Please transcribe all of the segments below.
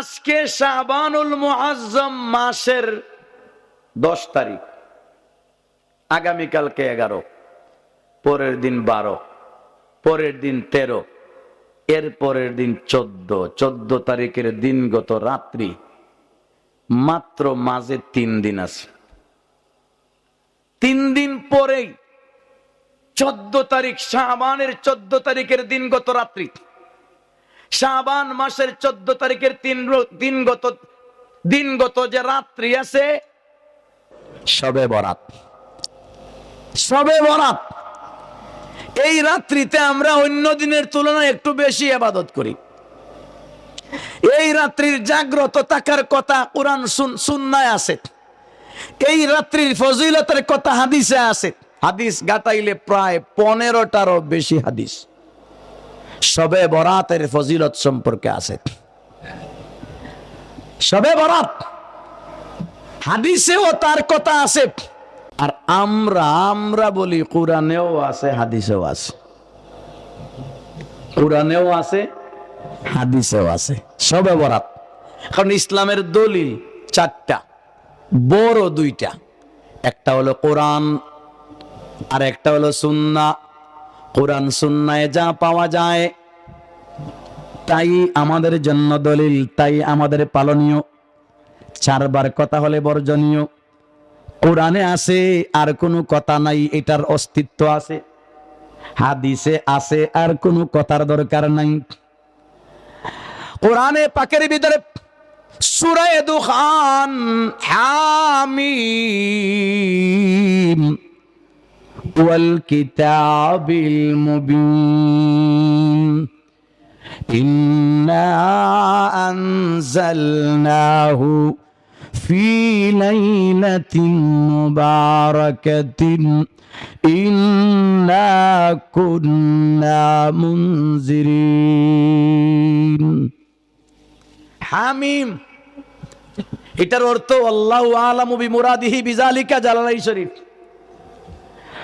আজকে শাবানুল মুআজ্জম মাসের দশ তারিখ, আগামীকালকে এগারো, পরের দিন বারো, পরের দিন তেরো, এর পরের দিন চোদ্দ চোদ্দ তারিখের দিনগত রাত্রি, মাত্র মাঝে তিন দিন আছে। তিন দিন পরেই চোদ্দ তারিখ শাহবানের চোদ্দ তারিখের দিনগত রাত্রি। শাহবান মাসের চোদ্দ তারিখের তিন দিনগত দিনগত যে রাত্রি আছে, সবে বরাত। সবে বরাত। এই রাত্রিতে আমরা অন্য দিনের তুলনায় একটু বেশি আবাদত করি। এই রাত্রির জাগ্রত থাকার কথা কোরআন সুন- সুন্নায় আছে। এই রাত্রির ফজিলতের কথা হাদিসে আছে। হাদিস গাতাইলে প্রায় পনেরোটারও বেশি হাদিস। সবে বরাতের ফজিলত সম্পর্কে আছে। সবে বরাত। হাদিসেও তার কথা আছে। আর আমরা আমরা বলি কোরআনেও আছে, হাদিসেও আছে। কোরআনেও আছে, হাদিসেও আছে। সবে বরাত। কারণ ইসলামের দলিল চারটা, বড় দুইটা। একটা হলো কোরআন আর একটা হলো সুন্না। কোরআন সুন্নায় যা পাওয়া যায়, তাই আমাদের জন্য দলিল, তাই আমাদের পালনীয়। চারবার কথা হলে বর্জনীয়। কোরআনে আছে, আর কোনো কথা নাই, এটার অস্তিত্ব আছে। হাদিসে আছে, আর কোনো কথার দরকার নাই। কোরআনে পাকের ভিতরে সুরায় দুখান হামিম والكتاب المبين إنا أنزلناه في ليلة مباركة إنا كنا منذرين হামিম এটার অর্থ আল্লাহ আলামু বিমুরাদিহি বিজালিকা জালালাই শরীফ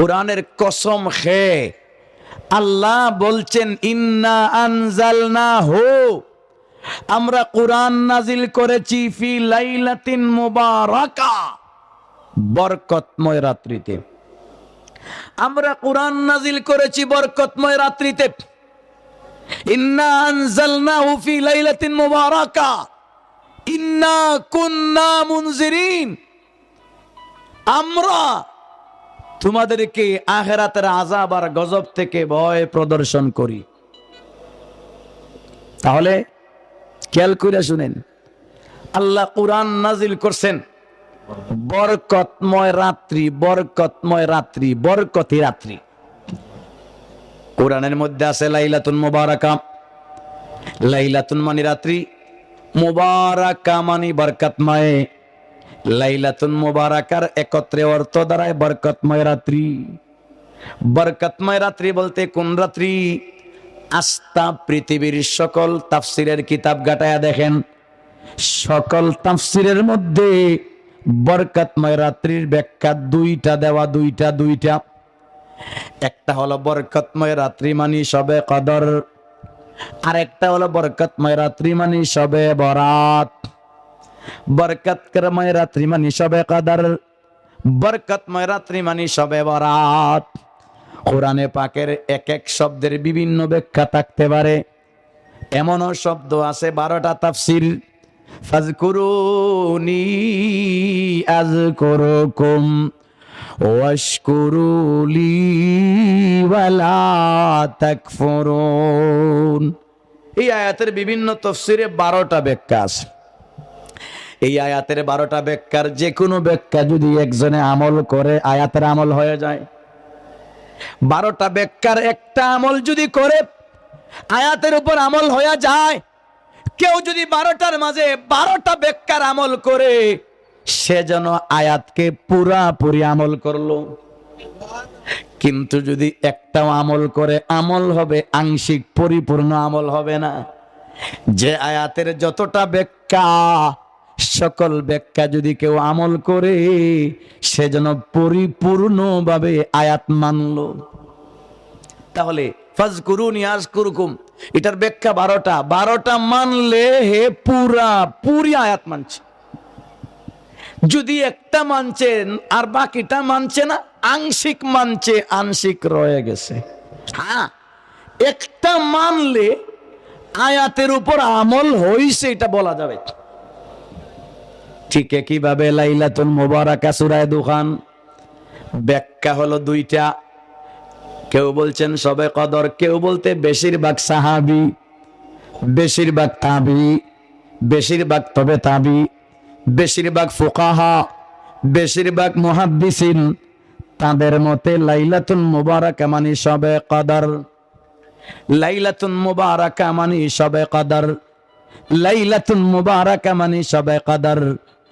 কোরআনের কসম খে আল্লাহ বলছেন, ইন্না আনজালনা হো আমরা কোরআন নাজিল করেছি ফি লাইলাতিন মুবারাকা, বরকতময় রাত্রিতে। আমরা কোরআন নাজিল করেছি বরকতময় রাত্রিতে। ইন্না আনজালনাহু ফি লাইলাতিন মুবারাকা। ইন্না কুন্না মুনজিরিন। আমরা তোমাদেরকে আখেরাতের আজাব আর গজব থেকে ভয় প্রদর্শন করি। তাহলে খেয়াল করে শুনেন, আল্লাহ কোরআন নাজিল করছেন, বরকতময় রাত্রি বরকতময় রাত্রি, বরকতি রাত্রি। কোরআনের মধ্যে আছে লাইলাতুন মুবারাকা, লাইলাতুন মানে রাত্রি, মুবারাকা মানে বরকতময়। লাইলাতুন মুবারাকার একত্রে অর্থ দ্বারায় বরকতময় রাত্রি। বরকতময় রাত্রি বলতে কোন রাত্রি? আস্থা পৃথিবীর সকল তাফসিরের কিতাব গাটায়া দেখেন। সকল তাফসিরের মধ্যে বরকতময় রাত্রির ব্যাখ্যা দুইটা, দেওয়া দুইটা দুইটা। একটা হলো বরকতময় রাত্রি মানি সবে কদর। আরেকটা হলো বরকতময় রাত্রি মানি সবে বরাত। বরকতময় রাত্রি মানি সবে কদর বরকতময় রাত্রি মানি সবে বরাত। কোরআনে পাকের এক এক শব্দের বিভিন্ন ব্যাখ্যা থাকতে পারে। এমনও শব্দ আছে বারোটা তাফসির। ফাজকুরুনি আজকুরুকুম ওয়াশকুরুলি ওয়ালা তাকফুরুন। এই আয়াতের বিভিন্ন তফসিরে বারোটা ব্যাখ্যা আছে। এই আয়াতের বারোটা ব্যাখ্যার যে কোনো ব্যাখ্যা যদি একজনে আমল করে, আয়াতের আমল হয়ে যায়। বারোটা ব্যাখ্যার একটা আমল যদি করে, আয়াতের উপর আমল হয়ে যায়। কেউ যদি বারোটার মাঝে বারোটা বেকার আমল করে, সে যেন আয়াতকে পুরাপুরি আমল করল। কিন্তু যদি একটাও আমল করে, আমল হবে, আংশিক পরিপূর্ণ আমল হবে না। যে আয়াতের যতটা ব্যাখ্যা সকল ব্যাখ্যা যদি কেউ আমল করে, সে যেন পরিপূর্ণভাবে আয়াত মানলো। তাহলে ফাজ করুন ইয়াজ কুরকুম এটার ব্যাখ্যা বারোটা। বারোটা মানলে হে পুরা, পুরি আয়াত মানছে। যদি একটা মানছেন, আর বাকিটা মানছে না, আংশিক মানছে, আংশিক রয়ে গেছে। হ্যাঁ একটা মানলে আয়াতের উপর আমল হইছে, এটা বলা যাবে। ঠিক কীভাবে লাইলাতুল মুবারাকা সূরায়ে দুখান। ব্যাখ্যা হলো দুইটা। কেউ বলছেন সবে কদর, কেউ বলতে বেশিরভাগ সাহাবি, বেশিরভাগ তাবি, বেশিরভাগ তবে তাবি, বেশিরভাগ ফোকাহা, বেশিরভাগ মুহাদ্দিসিন, তাদের মতে লাইলাতুল মুবারাকা মানে সবে কদর। লাইলাতুল মুবারাকা মানে সবে কদর। লাইলাতুল মুবারাকা মানে সবে কদর।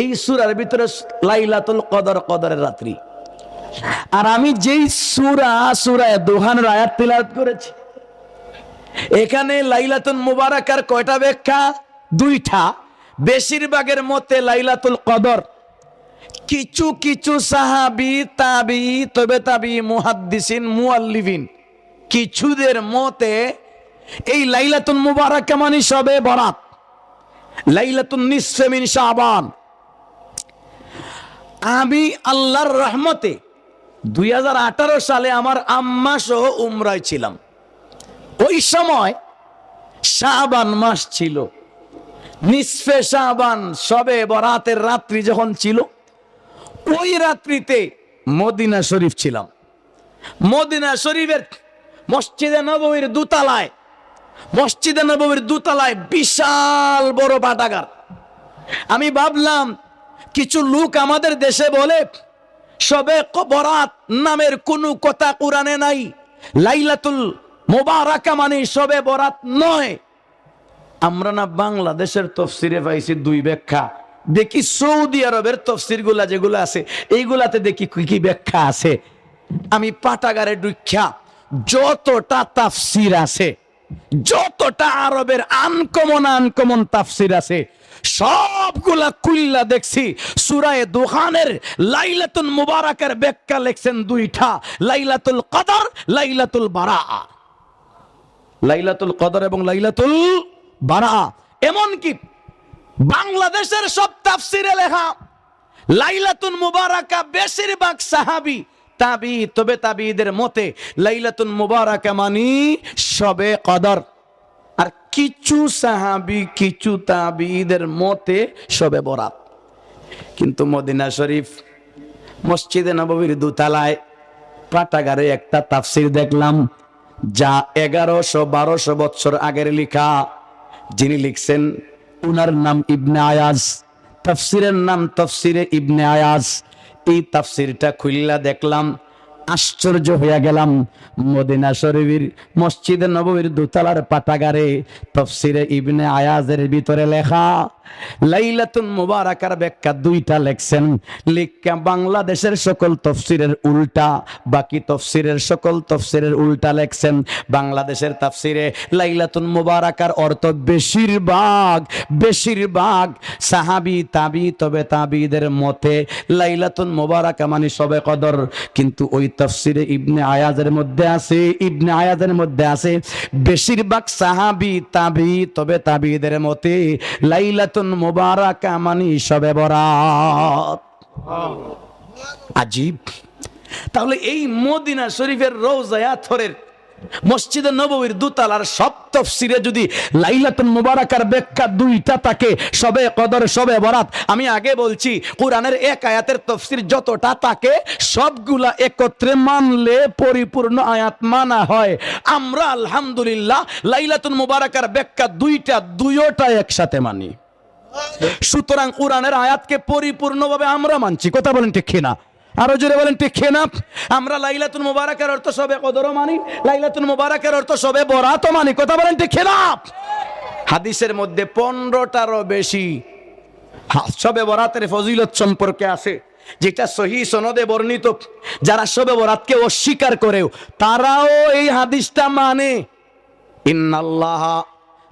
এই সুরার ভিতরে লাইলাতুল কদর, কদরের রাত্রি। আর আমি যেই সুরা, সুরায় দোহানের আয়াত তিলাওয়াত করেছি, এখানে লাইলাতুল মুবারাকার কয়টা ব্যাখ্যা? দুইটা। বেশিরভাগের মতে লাইলাতুল কদর, কিছু কিছু সাহাবি, তাবি, তবে তাবি, মুহাদ্দিসিন মুআল্লিফিন কিছুদের মতে এই লাইলাতুল মুবারাকা মানে সবে বরাত, লাইলাতুন নিসফে মিন শাবান। আমি আল্লাহর রহমতে দুই হাজার আঠারো সালে আমার আম্মা সহ উমরায় ছিলাম। ওই সময় শাহবান মাস ছিল। নিসফে শাহবান সবে বরাতের রাত্রি যখন ছিল, ওই রাত্রিতে মদিনা শরীফ ছিলাম। মদিনা শরীফের মসজিদে নবমীর দুতলায়, মসজিদে নবমীর দুতলায় বিশাল বড় পাঠাগার আমি ভাবলাম কিছু লোক আমাদের দেশে বলে, সবে বরাত নামের কোনো কথা কোরআনে নাই। লাইলাতুল মোবারাকা মানে সবে বরাত নয়। আমরা না বাংলাদেশের তফসিরে পাইছি দুই ব্যাখ্যা। দেখি সৌদি আরবের তফসিরগুলা যেগুলো আছে, এইগুলাতে দেখি কি কি ব্যাখ্যা আছে। আমি পাটাগারে দুখ্যা যতটা তাফসির আছে যতটা আরবের আনকমন আনকমন তাফসির আছে, সবগুলা কুল্লা দেখছি। সুরায় দোকানের লাইলাতুল মুবারাকের ব্যাখ্যা লেখছেন দুইটা, লাইলাতুল কদর, লাইলাতুল বারা লাইলাতুল কদর এবং লাইলাতুল বারা এমন কি বাংলাদেশের সব তাফসিরে লেখা, লাইলাতুল মুবারাকা বেশিরভাগ সাহাবি তাবি, তবে তাবিদের মতে লাইলাতুল মুবারাকা মানি সবে কদর। আর কিছু সাহাবি, কিছু তাবিদের মতে সবে বরাত। কিন্তু মদিনা শরীফ, মসজিদে নববীর দুতলায় পাটাগারে একটা তাফসির দেখলাম, যা এগারোশো বারোশো বছর আগের লেখা। যিনি লিখছেন, উনার নাম ইবনে আয়াজ। তফসিরের নাম তফসিরে ইবনে আয়াজ। এই তাফসিরটা খুললা দেখলাম, আশ্চর্য হইয়া গেলাম। মদিনা শরীফের মসজিদে নববীর দোতলার পাটাগারে তফসিরে ইবনে আয়াজের ভিতরে লেখা লাইলাতুন মুবারাকার ব্যাখ্যা দুইটা লেখছেন। লিখা বাংলাদেশের সকল তফসিরের উল্টা, বাকি তফসিরের সকল তফসিরের উল্টা লেখছেন। বাংলাদেশের তাফসিরে লাইলাতুন মুবারাকার অর্থ বেশিরভাগ বেশিরভাগ সাহাবি, তাবি, তবে তাবিদের মতে লাইলাতুন মুবারাকা মানে সবে কদর। কিন্তু ওই তফসিরে ইবনে আয়াজের মধ্যে আছে, ইবনে আয়াজের মধ্যে আছে, বেশিরভাগ সাহাবি, তাবি, তবে তাবিদের মতে লাইলাতুন মুবারাকা মানে সবে বরাত। আজীব। তাহলে এই মদিনা শরীফের রোজায়া থরের মসজিদে নববীর দুতালার সব তফসিরে যদি লাইলাতুন মুবারাকার ব্যাখ্যা দুইটা থাকে সবে কদর সবে বরাত আমি আগে বলছি কোরআনের এক আয়াতের তফসির যতটা থাকে সবগুলা একত্রে মানলে পরিপূর্ণ আয়াত মানা হয়। আমরা আলহামদুলিল্লাহ লাইলাতুন মুবারাকার ব্যাখ্যা দুইটা দুইটা একসাথে মানি। সুতরাং কোরআনের আয়াতকে পরিপূর্ণভাবে আমরা মানছি। কথা বলেন ঠিক না আরও জোরে বলেন ঠিক না আমরা লাইলাতুল মুবারাকের অর্থ সবে কদরও মানি, লাইলাতুল মুবারাকের অর্থ সবে বরাতও মানি। কথা বলেন ঠিক না হাদিসের মধ্যে পনেরোটারও বেশি সবে বরাতের ফজিলত সম্পর্কে আছে, যেটা সহি সনদে বর্ণিত। যারা সবে বরাতকে অস্বীকার করেও, তারাও এই হাদিসটা মানে। ইন্নাল্লাহ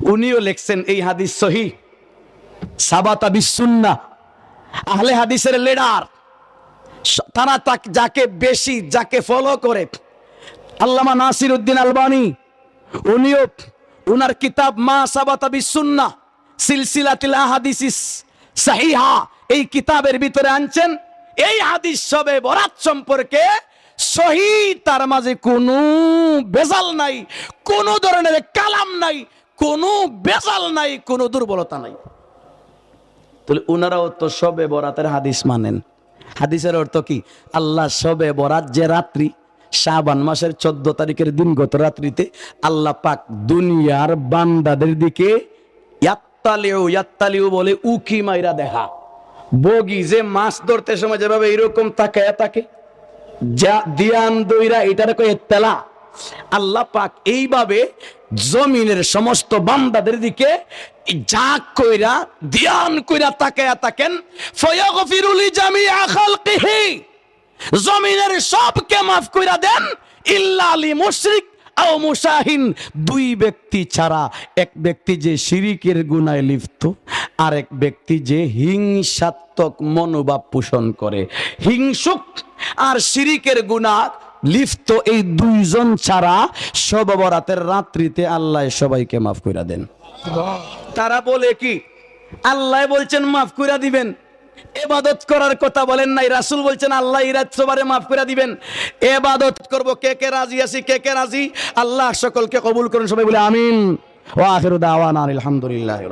উনিও লেখছেন, এই হাদিস সহি। সাবাতা বিসুন্না। আহলে হাদিসের লিডার। তারা তাক- যাকে বেশি, যাকে ফলো করে। আল্লামা নাসির উদ্দিন আলবানি, উনিও, উনার কিতাব মা সাবাতা বিসুন্না, সিলসিলাতিল আহাদিসিস সাহিহা। এই কিতাবের ভিতরে আনছেন, এই হাদিস সবে বরাত সম্পর্কে সহি, তার মাঝে কোনো বেজাল নাই, কোনো ধরনের কালাম নাই কোনো বেজাল নাই, কোনো দুর্বলতা নাই। তাহলে ওনারাও তো সবে বরাতের হাদিস মানেন। হাদিসের অর্থ কি? আল্লাহ সবে বরাত যে রাত্রি, শাবান মাসের চোদ্দ তারিখের দিন গত রাত্রিতে আল্লাহ পাক দুনিয়ার বান্দাদের দিকে বলে উকি মাইরা দেখা। বগি যে মাছ ধরতে সময় যেভাবে এরকম তাকায় তাকে যা দিয়ান দইরা এটার কয়ে তেলা। আল্লাহ পাক এইভাবে জমিনের সমস্ত বান্দাদের দিকে যা কইরা দিয়ান কইরা তাকায়া তাকেন ফয়াগফিরুলি জামিআ খালকিহি। জমিনের সবকে মাফ কইরা দেন। ইল্লা আলী মুশরিক আও মুশাহিন। দুই ব্যক্তি ছাড়া এক ব্যক্তি যে শিরিকের গুনায় লিপ্ত আর এক ব্যক্তি যে হিংসাত্মক মনোভাব পোষণ করে। হিংসুক আর শিরিকের গুণা লিপ্ত এই দুইজন ছাড়া সব বরাতের রাত্রিতে আল্লাহ সবাইকে মাফ কইরা দেন। তারা বলে কি? আল্লাহ বলছেন, মাফ করে দিবেন। এবাদত করার কথা বলেন নাই। রাসুল বলছেন, আল্লাহ ইরাত সবারে মাফ করে দিবেন। এবাদত করব, কে কে রাজি আছি, কে কে রাজি? আল্লাহ সকলকে কবুল করুন, সবাই বলে, আমিন। ওয়া আখিরু দাওয়ানা আলহামদুলিল্লাহি